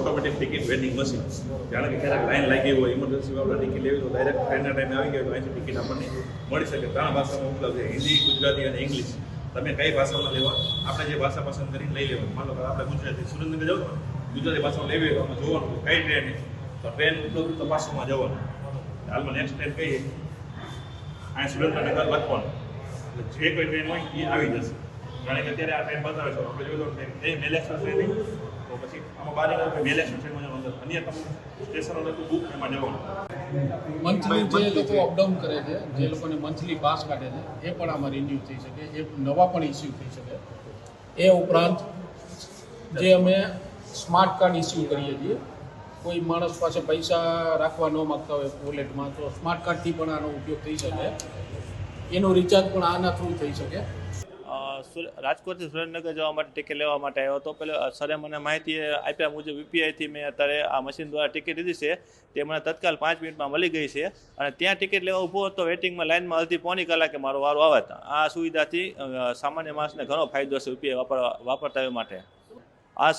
Automatic ticket vending machine જાણે કે ક્યારેક લાઈન લાગી હોય ઇમરજન્સી આપણે ટિકિટ લેવી તો ડાયરેક્ટ ટ્રેનના ટાઈમે આવી ગયો તો અહીંથી ટિકિટ આપણને મળી શકે. ત્રણ ભાષામાં ઉપલબ્ધ છે, હિન્દી, ગુજરાતી અને ઇંગ્લિશ. તમે કઈ ભાષામાં લેવા? આપણે જે ભાષા પસંદ કરીને લઈ લેવાનું. માનો કે આપણે ગુજરાતી સુરેન્દ્રનગર જવું ગુજરાતી ભાષામાં લેવી હોય તો આમાં જોવાનું કઈ ટ્રેન. તો ટ્રેન ઉપલબ્ધ તપાસમાં જવાનું. હાલમાં નેક્સ્ટ ટ્રેન કઈ છે? અહીંયા સુરેન્દ્રનગર લખવાનું જે કોઈ ટ્રેન હોય એ આવી જશે. જાણે કે અત્યારે આ ટ્રેન બતાવે છે. આપણે જોયું તો એ મેલ એક્સપ્રેસ ટ્રેન તો પછી આમાં બારે એક્સપ્રેસ ટ્રેનમાં જવાનું અંદર. અન્ય તમને સ્ટેશનો નથી બુક એમાં જવાનું. મંથલી જે લોકો અપડાઉન કરે છે, જે લોકોને મંથલી પાસ કાઢે છે, એ પણ આમાં રિન્યુ થઈ શકે, એ નવા પણ ઇસ્યુ થઈ શકે. એ ઉપરાંત જે અમે સ્માર્ટ કાર્ડ ઇસ્યુ કરીએ છીએ, કોઈ માણસ પાસે પૈસા રાખવા ન માગતા હોય વોલેટમાં તો સ્માર્ટ કાર્ડથી પણ આનો ઉપયોગ થઈ શકે. એનું રિચાર્જ પણ આના થ્રુ થઈ શકે. રાજકોટથી સુરેન્દ્રનગર જવા માટે ટિકિટ લેવા માટે આવ્યો હતો. પેલો સરે મને માહિતી આપ્યા મુજબ યુપીઆઈથી મેં અત્યારે આ મશીન દ્વારા ટિકિટ લીધી છે. તે મને તત્કાલ પાંચ મિનિટમાં મળી ગઈ છે. અને ત્યાં ટિકિટ લેવા ઊભો હતો વેટિંગમાં લાઇનમાં અડધી પોણી કલાકે મારો વારો આવે આ સુવિધાથી સામાન્ય માણસને ઘણો ફાયદો છે યુપીઆઈ વાપરવા, વાપરતા એ માટે. આ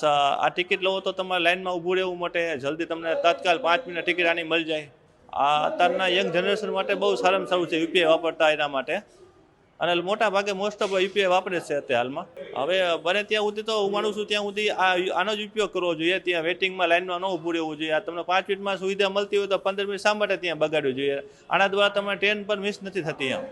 આ ટિકિટ લો તો તમારે લાઇનમાં ઊભું રહેવું માટે જલ્દી તમને તત્કાલ પાંચ મિનિટ ટિકિટ આની મળી જાય. આ અત્યારના યંગ જનરેશન માટે બહુ સારામાં સારું છે યુપીઆઈ વાપરતા એના માટે. અને મોટા ભાગે મોસ્ટ ઓફ યુપીઆઈ વાપરે છે અત્યારે હાલમાં. હવે બને ત્યાં સુધી તો હું માનું છું ત્યાં સુધી આનો જ ઉપયોગ કરવો જોઈએ. ત્યાં વેટિંગમાં લાઇનમાં ન ઊભું રહેવું જોઈએ. આ તમને પાંચ મિનિટમાં સુવિધા મળતી હોય તો પંદર મિનિટ શા માટે ત્યાં બગાડવું જોઈએ? આના દ્વારા તમારે ટ્રેન પણ મિસ નથી થતી એમ.